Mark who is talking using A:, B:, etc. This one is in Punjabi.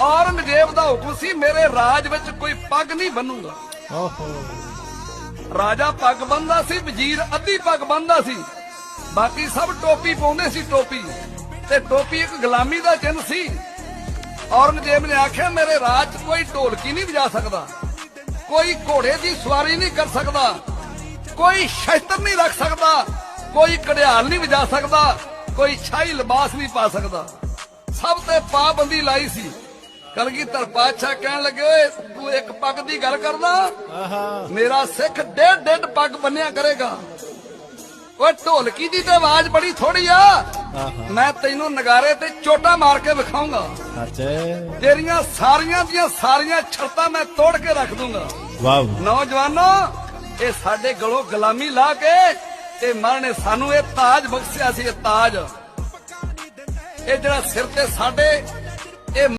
A: ਔਰੰਗਜ਼ੇਬ ਦਾ ਹੁਕਮ ਸੀ ਮੇਰੇ ਰਾਜ ਵਿੱਚ ਕੋਈ ਪੱਗ ਨਹੀਂ ਬੰਨੂਗਾ।
B: ਓਹੋ।
A: ਰਾਜਾ ਪੱਗ ਬੰਨਦਾ ਸੀ ਵਜ਼ੀਰ ਅੱਧੀ ਪੱਗ ਬੰਨਦਾ ਸੀ। ਬਾਕੀ ਸਭ ਟੋਪੀ ਪਾਉਂਦੇ ਸੀ ਟੋਪੀ। ਤੇ ਟੋਪੀ ਇੱਕ ਗੁਲਾਮੀ ਦਾ ਚਿੰਨ੍ਹ ਸੀ। ਔਰੰਗਜ਼ੇਬ ਨੇ ਆਖਿਆ ਮੇਰੇ ਰਾਜ 'ਚ ਕੋਈ ਢੋਲਕੀ ਨਹੀਂ ਵਜਾ ਸਕਦਾ। ਕੋਈ ਘੋੜੇ ਦੀ ਸਵਾਰੀ ਨਹੀਂ ਕਰ ਸਕਦਾ। ਕੋਈ ਸ਼ਸਤਰ ਨਹੀਂ ਰੱਖ ਸਕਦਾ। ਕੋਈ ਕੜਿਆਲ ਨਹੀਂ ਵਜਾ ਸਕਦਾ। ਕੋਈ ਸ਼ਾਹੀ ਲਿਬਾਸ ਨਹੀਂ ਪਾ ਸਕਦਾ। ਸਭ ਤੇ ਪਾਬੰਦੀ ਲਾਈ ਸੀ। ਕਲਗੀਧਰ ਪਾਤਸ਼ਾਹ ਕਹਿਣ ਲੱਗੇ ਓਏ ਤੂੰ ਇੱਕ ਪੱਗ ਦੀ ਗੱਲ ਕਰਦਾ?
B: ਆਹਾ।
A: ਮੇਰਾ ਸਿੱਖ ਡੇਢ ਡੇਢ ਪੱਗ ਬੰਨਿਆ ਕਰੇਗਾ। ਓਏ ਢੋਲਕੀ ਦੀ ਤੇ ਆਵਾਜ਼ ਬੜੀ ਥੋੜੀ ਆ।
B: ਆਹਾ।
A: ਮੈਂ ਤੈਨੂੰ ਨਗਾਰੇ ਤੇ ਚੋਟਾ ਮਾਰ ਕੇ ਵਿਖਾਉਂਗਾ। ਤੇਰੀਆਂ ਸਾਰੀਆਂ ਦੀਆਂ ਸਾਰੀਆਂ ਛੜਤਾਂ ਮੈਂ ਤੋੜ ਕੇ ਰੱਖ ਦੂੰਗਾ।
B: ਵਾਓ।
A: ਨੌਜਵਾਨੋ ਇਹ ਸਾਡੇ ਗਲੋਂ ਗੁਲਾਮੀ ਲਾ ਕੇ ਇਹ ਮਰ ਨੇ ਸਾਨੂੰ ਇਹ ਤਾਜ ਬਖਸ਼ਿਆ ਸੀ ਇਹ ਤਾਜ। ਇਹ ਜਿਹੜਾ ਸਿਰ ਤੇ ਸਾਡੇ ਇਹ